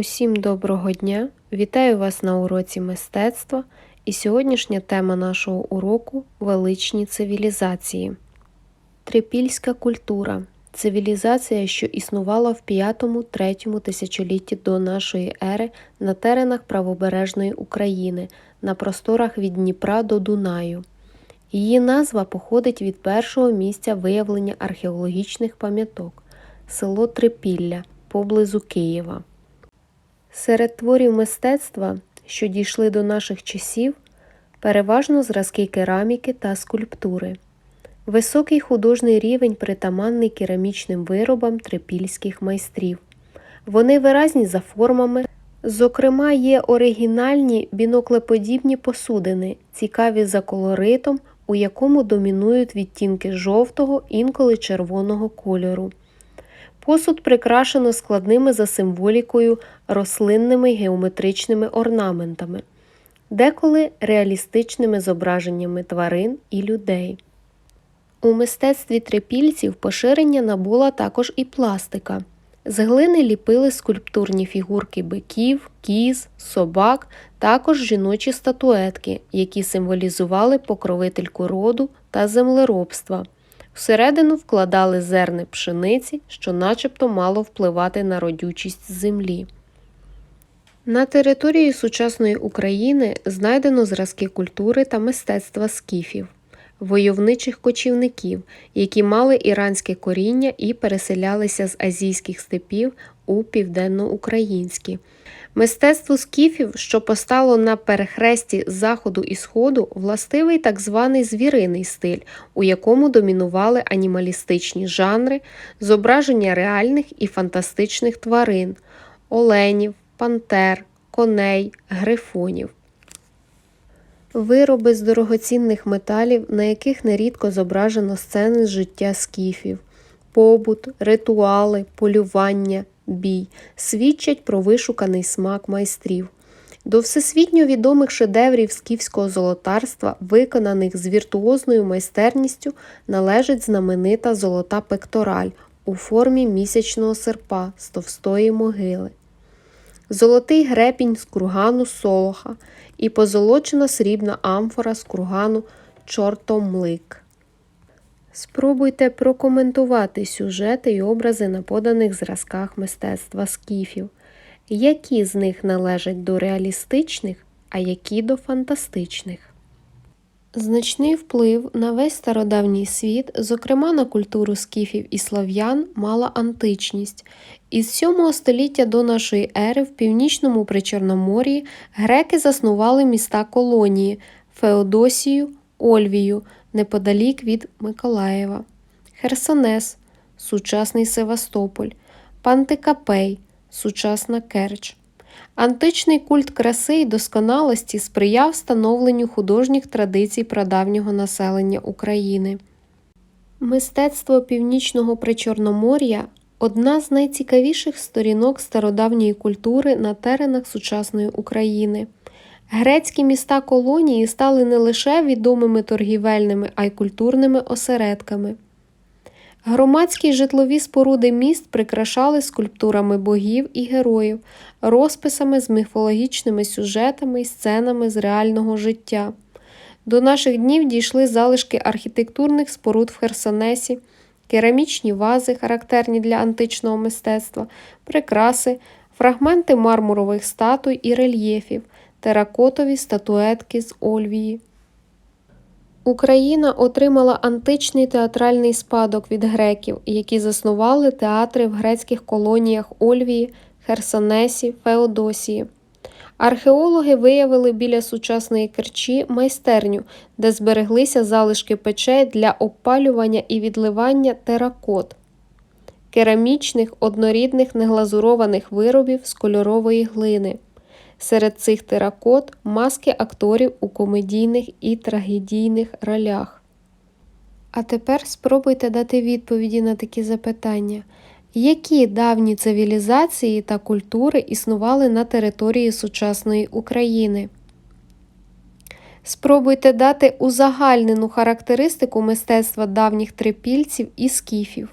Усім доброго дня! Вітаю вас на уроці мистецтва. І сьогоднішня тема нашого уроку величні цивілізації. Трипільська культура цивілізація, що існувала в 5-3 тисячолітті до нашої ери на теренах правобережної України на просторах від Дніпра до Дунаю. Її назва походить від першого місця виявлення археологічних пам'яток село Трипілля поблизу Києва. Серед творів мистецтва, що дійшли до наших часів, переважно зразки кераміки та скульптури. Високий художній рівень притаманний керамічним виробам трипільських майстрів. Вони виразні за формами, зокрема, є оригінальні біноклеподібні посудини, цікаві за колоритом, у якому домінують відтінки жовтого, інколи червоного кольору. Посуд прикрашено складними за символікою рослинними геометричними орнаментами, деколи реалістичними зображеннями тварин і людей. У мистецтві трипільців поширення набула також і пластика. З глини ліпили скульптурні фігурки биків, кіз, собак, також жіночі статуетки, які символізували покровительку роду та землеробства. Всередину вкладали зерни пшениці, що начебто мало впливати на родючість землі. На території сучасної України знайдено зразки культури та мистецтва скіфів, войовничих кочівників, які мали іранське коріння і переселялися з азійських степів у південноукраїнські. Мистецтву скіфів, що постало на перехресті заходу і сходу, властивий так званий звіриний стиль, у якому домінували анімалістичні жанри, зображення реальних і фантастичних тварин, оленів, пантер, коней, грифонів. Вироби з дорогоцінних металів, на яких нерідко зображено сцени з життя скіфів, побут, ритуали, полювання, бій, свідчать про вишуканий смак майстрів. До всесвітньо відомих шедеврів скіфського золотарства, виконаних з віртуозною майстерністю, належить знаменита золота пектораль у формі місячного серпа з товстої могили, золотий грепінь з кургану солоха і позолочена срібна амфора з кургану чортомлик. Спробуйте прокоментувати сюжети і образи на поданих зразках мистецтва скіфів, які з них належать до реалістичних, а які до фантастичних. Значний вплив на весь стародавній світ, зокрема на культуру скіфів і слав'ян, мала античність. Із 7 століття до нашої ери в північному Причорномор'ї греки заснували міста колонії Феодосію, Ольвію неподалік від Миколаєва, Херсонес, сучасний Севастополь, Пантикапей, сучасна Керч. Античний культ краси і досконалості сприяв становленню художніх традицій прадавнього населення України. Мистецтво північного Причорномор'я одна з найцікавіших сторінок стародавньої культури на теренах сучасної України. Грецькі міста колонії стали не лише відомими торгівельними, а й культурними осередками. Громадські житлові споруди міст прикрашали скульптурами богів і героїв, розписами з міфологічними сюжетами і сценами з реального життя. До наших днів дійшли залишки архітектурних споруд в Херсонесі, керамічні вази, характерні для античного мистецтва, прикраси, фрагменти мармурових статуй і рельєфів теракотові статуетки з Ольвії. Україна отримала античний театральний спадок від греків, які заснували театри в грецьких колоніях Ольвії, Херсонесі, Феодосії. Археологи виявили біля сучасної керчі майстерню, де збереглися залишки печей для опалювання і відливання теракот, керамічних однорідних неглазурованих виробів з кольорової глини. Серед цих теракот маски акторів у комедійних і трагедійних ролях. А тепер спробуйте дати відповіді на такі запитання. Які давні цивілізації та культури існували на території сучасної України? Спробуйте дати узагальнену характеристику мистецтва давніх трипільців і скіфів.